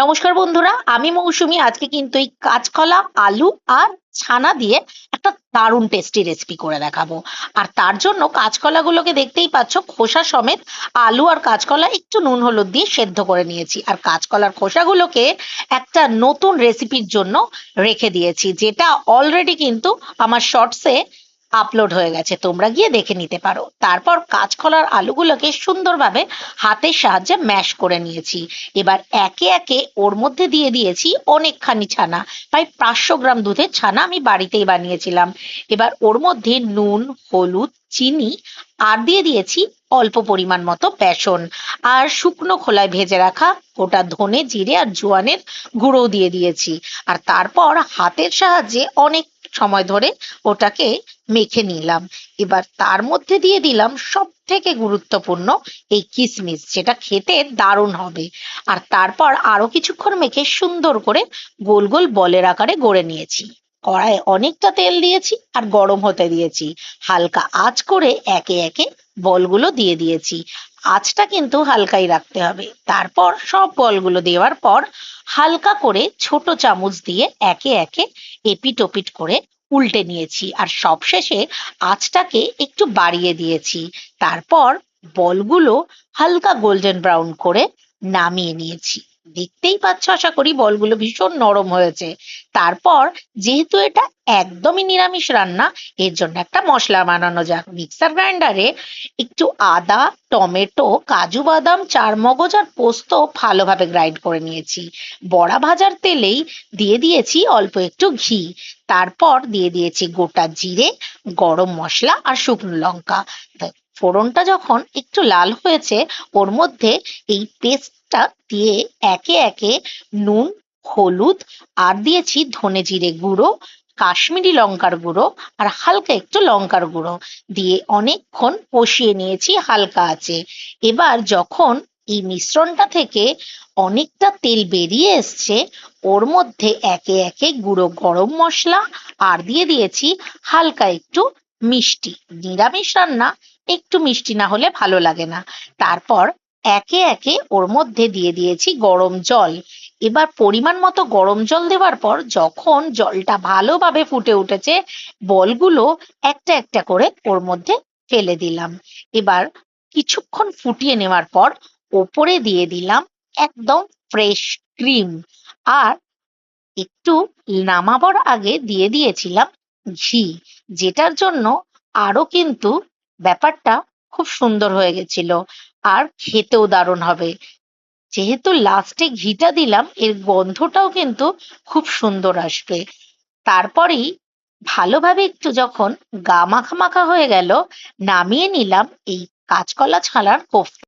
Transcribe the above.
নমস্কার বন্ধুরা, আমি মৌসুমি। আজকে কিন্তু এই কাঁচকলা, আলু আর ছানা দিয়ে একটা দারুণ টেস্টি রেসিপি করে দেখাবো। আর তার জন্য কাঁচকলাগুলোকে দেখতেই পাচ্ছ, খোসা সমেত আলু আর কাঁচকলা একটু নুন হলুদ দিয়ে সেদ্ধ করে নিয়েছি। আর কাঁচকলার খোসাগুলোকে একটা নতুন রেসিপির জন্য রেখে দিয়েছি, যেটা অলরেডি কিন্তু আমার শর্টসে আপলোড হয়ে গেছে, তোমরা গিয়ে দেখে নিতে পারো। তারপর কাঁচকলার আলুগুলোকে সুন্দরভাবে হাতের সাহায্যে ম্যাশ করে নিয়েছি। এবার একে একে ওর মধ্যে দিয়ে দিয়েছি অনেকখানি ছানা, প্রায় পাঁচশো গ্রাম দুধের ছানা আমি বাড়িতেই বানিয়েছিলাম। এবার ওর মধ্যে নুন, হলুদ, চিনি আর দিয়ে দিয়েছি অল্প পরিমাণ মতো বেসন। আর শুকনো খোলায় ভেজে রাখা গোটা ধনে, জিরে আর জোয়ানের গুঁড়ো দিয়ে দিয়েছি। আর তারপর হাতের সাহায্যে অনেক সময় ধরে ওটাকে মেখে নিলাম। এবার তার মধ্যে দিয়ে দিলাম সব থেকে গুরুত্বপূর্ণ এই কিশমিশ যেটা খেতে দারুণ হবে। আর তারপর আরও কিছুক্ষণ মেখে সুন্দর করে গোল গোল বলের আকারে গড়ে নিয়েছি। কড়াইয়ে অনেকটা তেল দিয়েছি আর গরম হতে দিয়েছি। হালকা আঁচ করে একে একে বলগুলো দিয়ে দিয়েছি। আঁচটা কিন্তু হালকাই রাখতে হবে। তারপর সব বলগুলো দেওয়ার পর হালকা করে ছোট চামচ দিয়ে একে একে এপিট ওপিট করে উল্টে নিয়েছি। আর সবশেষে আঁচটাকে একটু বাড়িয়ে দিয়েছি। তারপর বলগুলো হালকা গোল্ডেন ব্রাউন করে নামিয়ে নিয়েছি। দেখতেই পাচ্ছ আশা করি বলগুলো ভীষণ নরম হয়েছে। তারপর যেহেতু এটা একদমই নিরামিষ রান্না, এর জন্য একটা মশলা বানানো যাক। মিক্সার গ্রাইন্ডারে একটু আদা, টমেটো, কাজু বাদাম, চারমগজ আর পোস্ত ভালোভাবে গ্রাইন্ড করে নিয়েছি। বড়া ভাজার তেলেই দিয়ে দিয়েছি অল্প একটু ঘি। তারপর দিয়ে দিয়েছি গোটা জিরে, গরম মশলা আর শুকনো লঙ্কা। ফোড়নটা যখন একটু লাল হয়েছে, ওর মধ্যে এই পেস্টটা দিয়ে একে একে নুন, হলুদ, আর দিয়েছি ধনে জিরে গুঁড়ো, কাশ্মীরি লঙ্কার গুঁড়ো, আর হালকা একটু লঙ্কার গুঁড়ো। দিয়ে অনেকক্ষণ কষিয়ে নিয়েছি, হালকা আছে। এবার যখন এই মিশ্রণটা থেকে অনেকটা তেল বেরিয়ে এসছে, ওর মধ্যে একে একে গুঁড়ো গরম মশলা, আর দিয়ে দিয়েছি হালকা একটু মিষ্টি। নিরামিষ রান্না একটু মিষ্টি না হলে ভালো লাগে না। তারপর একে একে ওর মধ্যে দিয়ে দিয়েছি গরম জল। এবার পরিমাণ মতো গরম জল দেওয়ার পর যখন জলটা ভালোভাবে ফুটে উঠেছে, বলগুলো একটা একটা করে ওর মধ্যে ফেলে দিলাম। এবার কিছুক্ষণ ফুটিয়ে নেওয়ার পর ওপরে দিয়ে দিলাম একদম ফ্রেশ ক্রিম। আর একটু নামাবার আগে দিয়ে দিয়েছিলাম ঘি যেটার জন্য আরও কিন্তু ব্যাপারটা খুব সুন্দর হয়ে গেছিল। আর খেতেও দারুণ হবে। যেহেতু লাস্টে ঘিটা দিলাম, এর গন্ধটাও কিন্তু খুব সুন্দর আসবে। তারপরেই ভালোভাবে একটু যখন গা মাখা মাখা হয়ে গেল, নামিয়ে নিলাম এই কাঁচকলা ছানার কোফতা